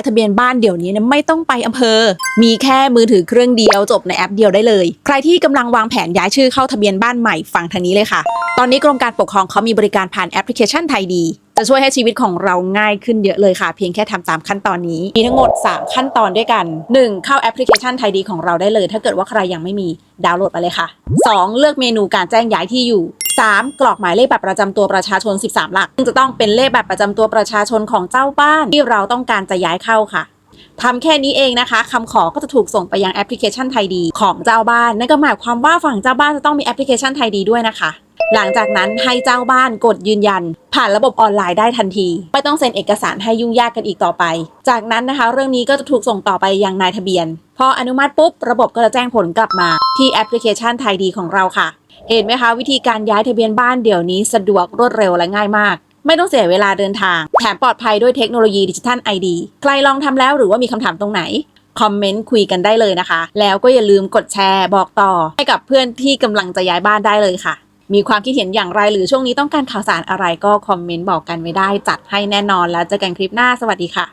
ายทะเบียนบ้านเดี๋ยวนี้เนี่ยไม่ต้องไปอำเภอ มีแค่มือถือเครื่องเดียวจบในแอปเดียวได้เลย ใครที่กำลังวางแผนย้ายชื่อเข้าทะเบียนบ้านใหม่ฟังทางนี้เลยค่ะ ตอนนี้กรมการปกครองเขามีบริการผ่านแอปพลิเคชันไทยดีจะช่วยให้ชีวิตของเราง่ายขึ้นเยอะเลยค่ะ เพียงแค่ทำตามขั้นตอนนี้ มีทั้งหมด 3 ขั้นตอนด้วยกัน 1. เข้าแอปพลิเคชันไทยดีของเราได้เลย ถ้าเกิดว่าใครยังไม่มีดาวน์โหลดมาเลยค่ะ 2. เลือกเมนูการแจ้งย้ายที่อยู่ 3. กรอกหมายเลขบัตรประจำตัวประชาชน 13 หลัก ซึ่งจะต้องเป็นเลขบัตรประจำตัวประชาชนของเจ้าบ้านที่เราต้องการจะย้ายเข้าค่ะทำแค่นี้เองนะคะคำขอก็จะถูกส่งไปยังแอปพลิเคชันไทยดี ของเจ้าบ้าน นั่นก็หมายความว่าฝั่งเจ้าบ้านจะต้องมีแอปพลิเคชันไทยดีด้วยนะคะ หลังจากนั้นให้เจ้าบ้านกดยืนยัน ผ่านระบบออนไลน์ได้ทันที ไม่ต้องเซ็นเอกสารให้ยุ่งยากกันอีกต่อไป จากนั้นนะคะ เรื่องนี้ก็จะถูกส่งต่อไปยังนายทะเบียน พออนุมัติปุ๊บระบบก็จะแจ้งผลกลับมา ที่แอปพลิเคชันไทยดีของเราค่ะ เห็นไหมคะวิธีการย้ายทะเบียนบ้านเดี๋ยวนี้สะดวกรวดเร็วและง่ายมาก ไม่ต้องเสียเวลาเดินทาง แถมปลอดภัยด้วยเทคโนโลยีดิจิทัลไอดีใครลองทำแล้วหรือว่ามีคำถามตรงไหนคอมเมนต์คุยกันได้เลยนะคะ แล้วก็อย่าลืมกดแชร์บอกต่อ ให้กับเพื่อนที่กำลังจะย้ายบ้านได้เลยค่ะ มีความคิดเห็นอย่างไรหรือช่วงนี้ต้องการข่าวสารอะไรก็คอมเมนต์บอกกันไว้ได้จัดให้แน่นอนแล้วเจอกันคลิปหน้าสวัสดีค่ะ